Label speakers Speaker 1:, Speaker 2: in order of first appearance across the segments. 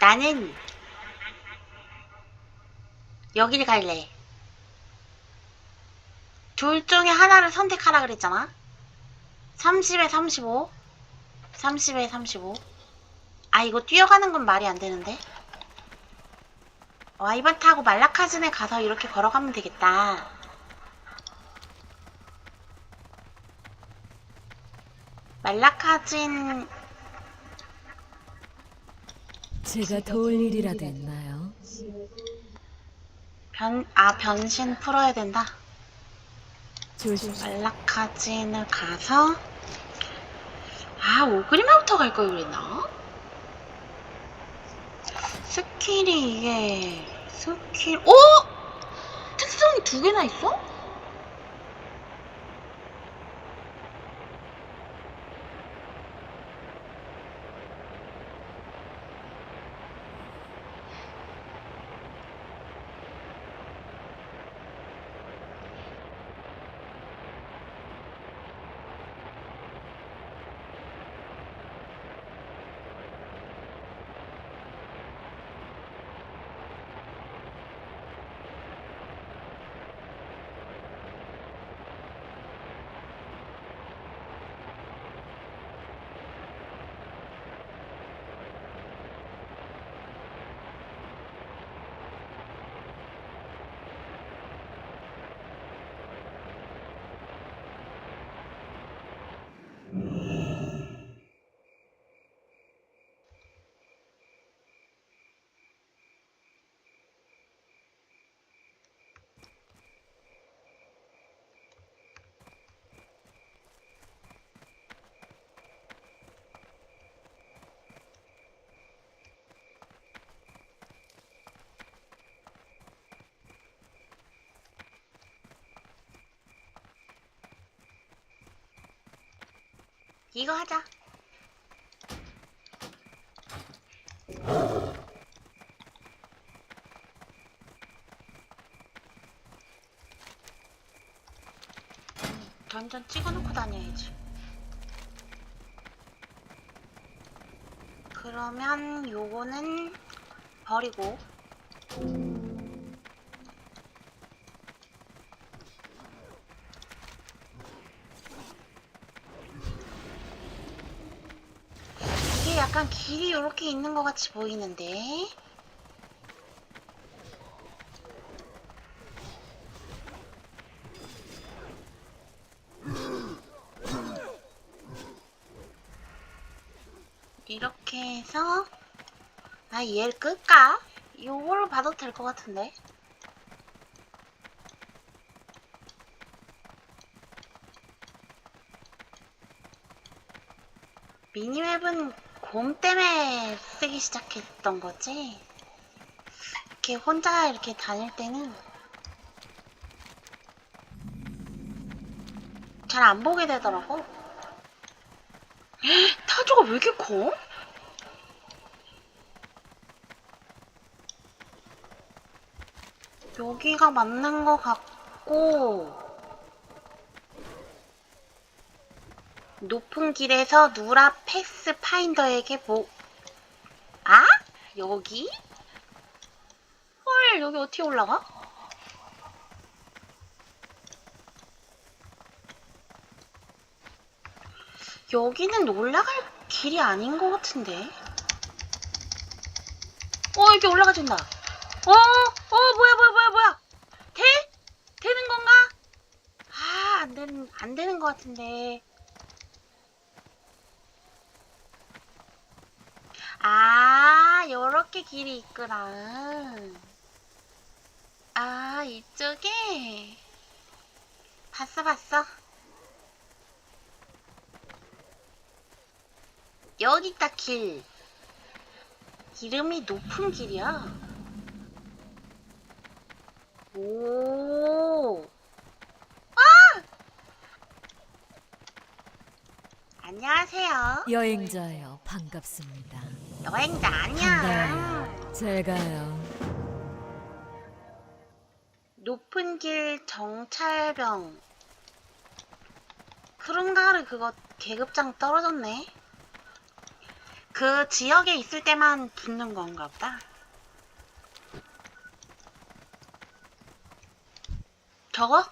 Speaker 1: 나는 여길 갈래. 둘 중에 하나를 선택하라 그랬잖아. 30에 35. 30에 35. 아, 이거 뛰어가는 건 말이 안 되는데. 와 이번 타고 말라카즌에 가서 이렇게 걸어가면 되겠다. 말라카진
Speaker 2: 제가 도울 일이라도 있나요?
Speaker 1: 변, 아, 변신 풀어야 된다.
Speaker 2: 조심.
Speaker 1: 말라카진을 가서, 아, 오그리마부터 갈 걸 그랬나? 스킬이 이게, 스킬, 오! 특성이 두 개나 있어? 이거 하자. 던전 찍어놓고 다녀야지. 그러면 요거는 버리고 약간 길이 이렇게 있는 것 같이 보이는데 이렇게 해서 나 얘를 끌까? 요걸로 봐도 될 것 같은데 미니맵은 곰 때문에 쓰기 시작했던 거지? 이렇게 혼자 이렇게 다닐 때는 잘 안 보게 되더라고. 헉, 타조가 왜 이렇게 커? 여기가 맞는 것 같고 높은 길에서 누라 패스 파인더에게 뭐 아? 여기? 헐 여기 어떻게 올라가? 여기는 올라갈 길이 아닌 것 같은데 어 이렇게 올라가진다 어? 어 뭐야 뭐야 뭐야 뭐야 돼? 되는 건가? 아 안되는 안 되는 것 같은데 아, 요렇게 길이 있구나. 아, 이쪽에? 봤어, 봤어. 여기 있다, 길. 이름이 높은 길이야. 오. 아! 안녕하세요.
Speaker 2: 여행자예요. 반갑습니다.
Speaker 1: 여행자 아니야.
Speaker 2: 반가워요. 잘 가요.
Speaker 1: 높은 길 정찰병. 크룬가르 그거 계급장 떨어졌네. 그 지역에 있을 때만 붙는 건가 보다. 저거?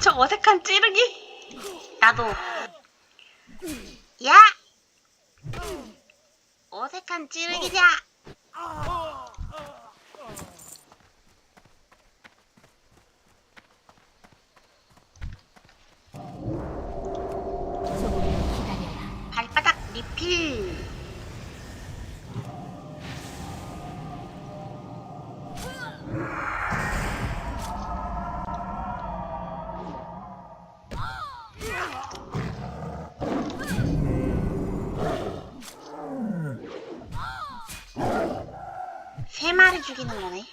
Speaker 1: 저 어색한 찌르기? 나도. 야! 어색한 찌르기자! 거네.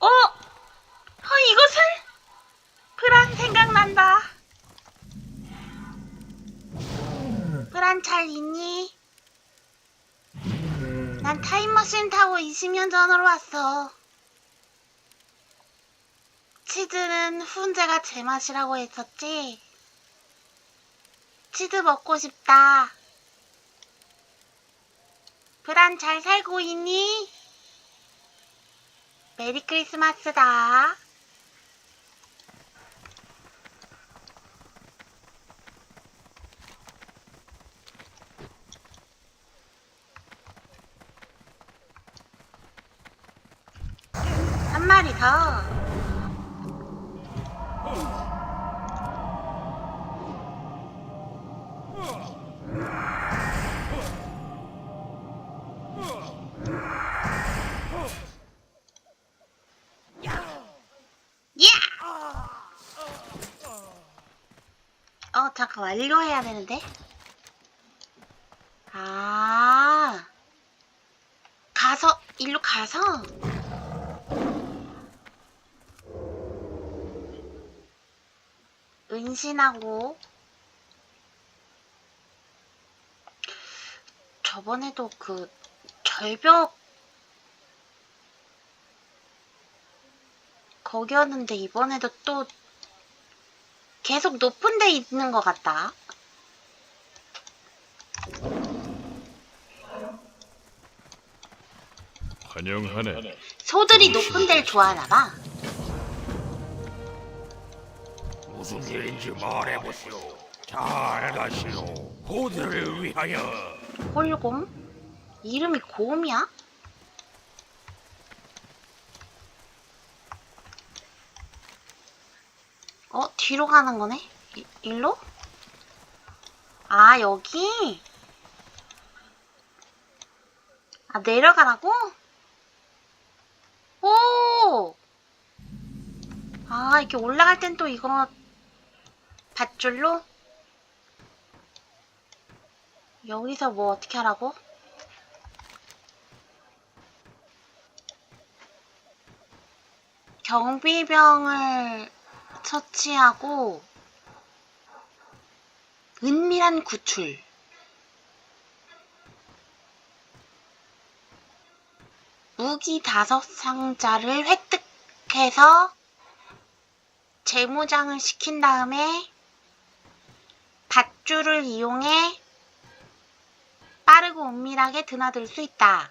Speaker 1: 어? 어, 이것은? 프란 생각난다. 프란 잘 있니? 난 타임머신 타고 20년 전으로 왔어. 치즈는 훈제가 제맛이라고 했었지? 치즈 먹고 싶다. 브란 잘 살고 있니? 메리 크리스마스다. 잠깐 완료해야 되는데. 아. 가서, 일로 가서. 은신하고. 저번에도 그, 절벽 거기였는데 이번에도 또 계속 높은 데 있는 것 같다.
Speaker 3: 환영하네.
Speaker 1: 소들이 높은 데를 좋아하나 봐.
Speaker 4: 무슨 일인지 말해보시오. 잘 가시오. 고들을 위하여.
Speaker 1: 홀곰? 이름이 곰이야? 어, 뒤로 가는 거네? 이, 일로? 아, 여기? 아, 내려가라고? 오! 아, 이렇게 올라갈 땐 또 이거 밧줄로? 여기서 뭐 어떻게 하라고? 경비병을 처치하고 은밀한 구출 무기 다섯 상자를 획득해서 재무장을 시킨 다음에 밧줄을 이용해 빠르고 은밀하게 드나들 수 있다.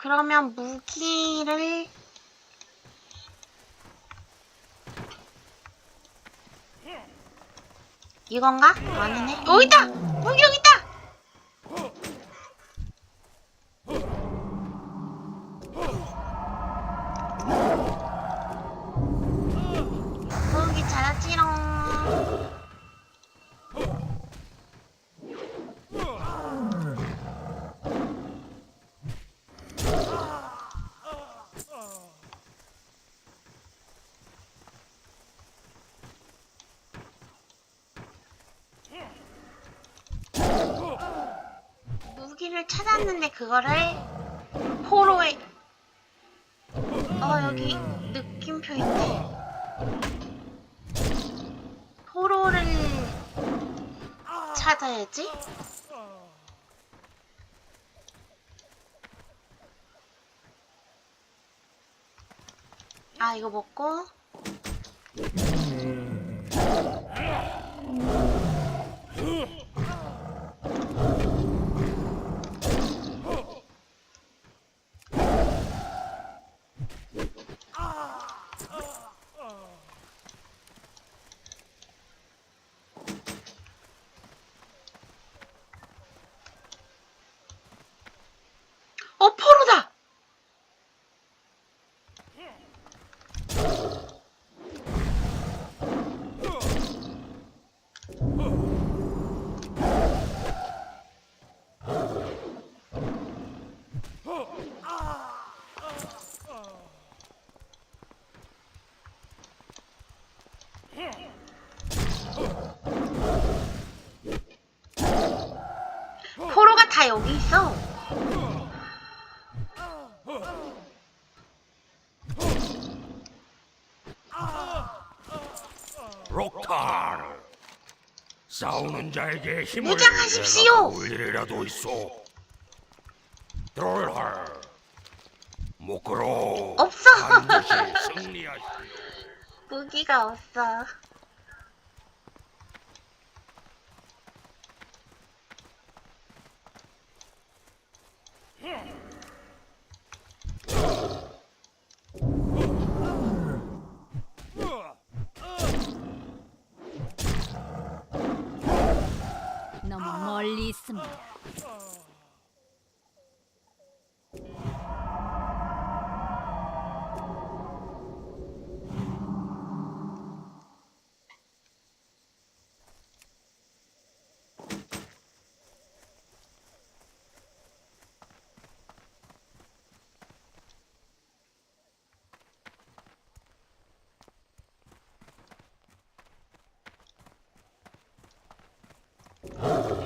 Speaker 1: 그러면 무기를 이건가? 아니네. 여기 있다! 무기 여기 있다! 포를 찾았는데 그거를 포로에 어 여기 느낌표 있네 포로를 찾아야지? 아 이거 먹고. 음. 포로가 다 여기 있어.
Speaker 4: 록타르 싸우는 자에게 힘을
Speaker 1: 무장하십시오.
Speaker 4: 일이라도 있어 들어라 목으로
Speaker 1: 없어.
Speaker 4: 반드시 승리하시오
Speaker 1: 무기가 없어.
Speaker 2: experience.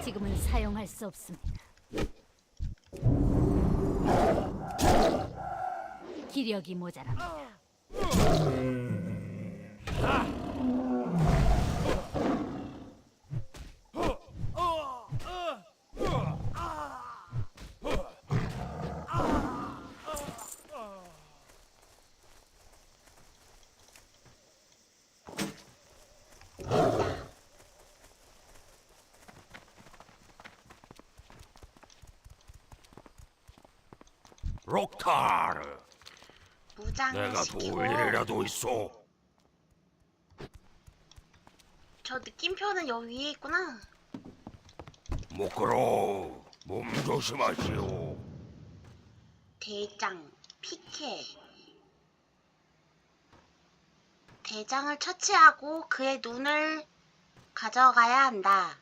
Speaker 2: 지금은 사용할 수 없습니다. 기력이 모자랍니다.
Speaker 4: 록타르
Speaker 1: 무장을
Speaker 4: 내가
Speaker 1: 시키고.
Speaker 4: 도울 일이라도 있어
Speaker 1: 저 느낌표는 여기 위에 있구나.
Speaker 4: 목으로 몸 조심하시오
Speaker 1: 대장, 피켓. 대장을 처치하고 그의 눈을 가져가야 한다.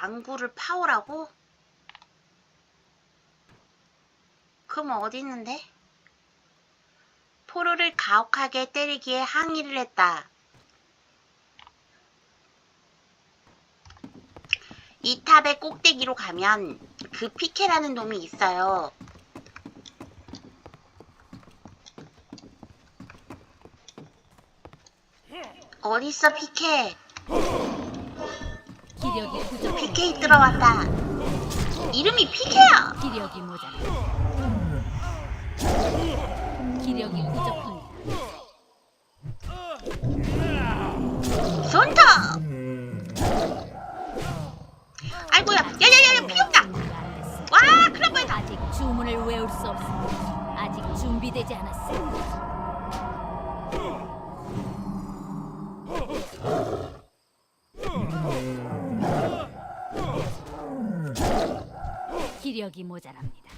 Speaker 1: 안구를 파오라고? 그럼 어디 있는데? 포로를 가혹하게 때리기에 항의를 했다. 이 탑의 꼭대기로 가면 그 피케라는 놈이 있어요. 어딨어 피케?
Speaker 2: 기력이 부족.
Speaker 1: 피케 들어왔다. 이름이 피케야.
Speaker 2: 기력이 모자랍니다. 기력이 부족합니다.
Speaker 1: 손톱. 아이고야, 야야야야 피었다.
Speaker 2: 준비가 안 됐습니다.
Speaker 1: 와, 그런 거야.
Speaker 2: 아직 주문을 외울 수 없습니다. 아직 준비되지 않았습니다. 기력이 모자랍니다.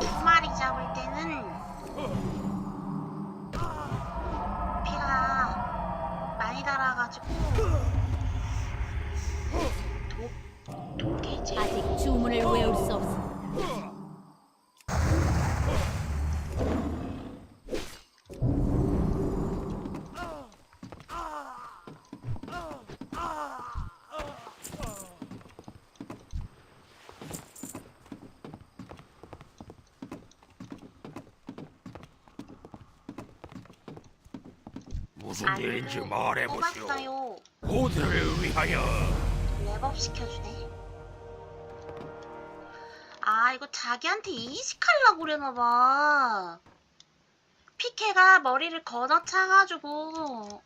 Speaker 1: 두 마리 잡을 때는 피가 많이 달아가지고 독 독해제.
Speaker 2: 아직 주문을 외울 수 없습니다.
Speaker 4: 무슨 일인지 말해보시오.
Speaker 1: 뽑았어요.
Speaker 4: 호드를 위하여
Speaker 1: 랩업 시켜주네. 아, 이거 자기한테 이식하려고 그러나봐. 피케가 머리를 걷어차가지고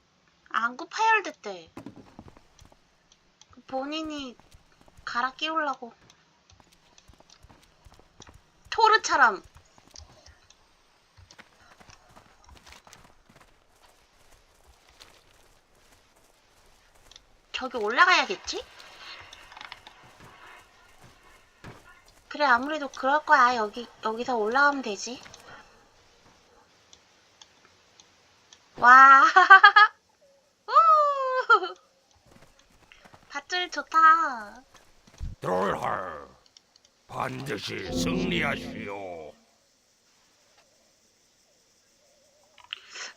Speaker 1: 안구 파열됐대. 그 본인이 갈아 끼우려고. 토르처럼. 저기 올라가야겠지? 그래 아무래도 그럴 거야 여기 여기서 올라가면 되지 와 우! 밧줄 좋다
Speaker 4: 드롤할 반드시 승리하시오.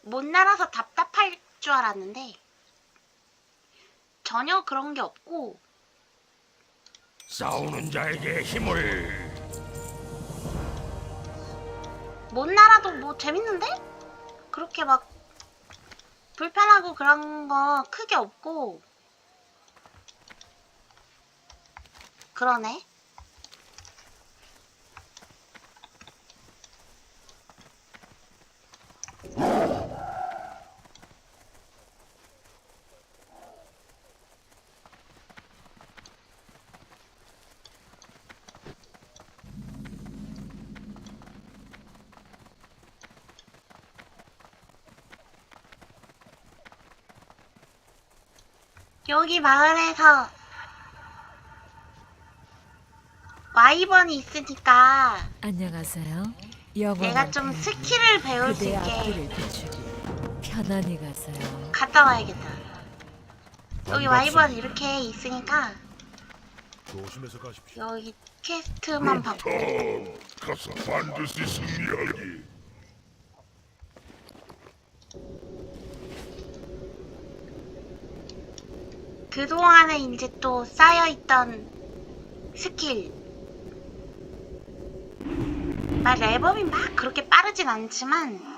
Speaker 1: 못 날아서 답답할 줄 알았는데 전혀 그런 게 없고.
Speaker 4: 싸우는 자에게 힘을.
Speaker 1: 못 날아도 뭐 재밌는데? 그렇게 막 불편하고 그런 거 크게 없고. 그러네 여기 마을에서 와이번이 있으니까
Speaker 5: 안녕하세요. 영원한
Speaker 1: 내가 좀 스킬을 배울 수
Speaker 5: 그대
Speaker 1: 있게
Speaker 5: 앞길을 편안히 가세요.
Speaker 1: 갔다 와야겠다. 여기 와이번 이렇게 있으니까
Speaker 3: 조심해서 가십시오.
Speaker 1: 여기 퀘스트만 받고
Speaker 4: 톰 가서 반드시 승리하기.
Speaker 1: 그동안에 이제 또 쌓여있던 스킬. 막 레버이 막 그렇게 빠르진 않지만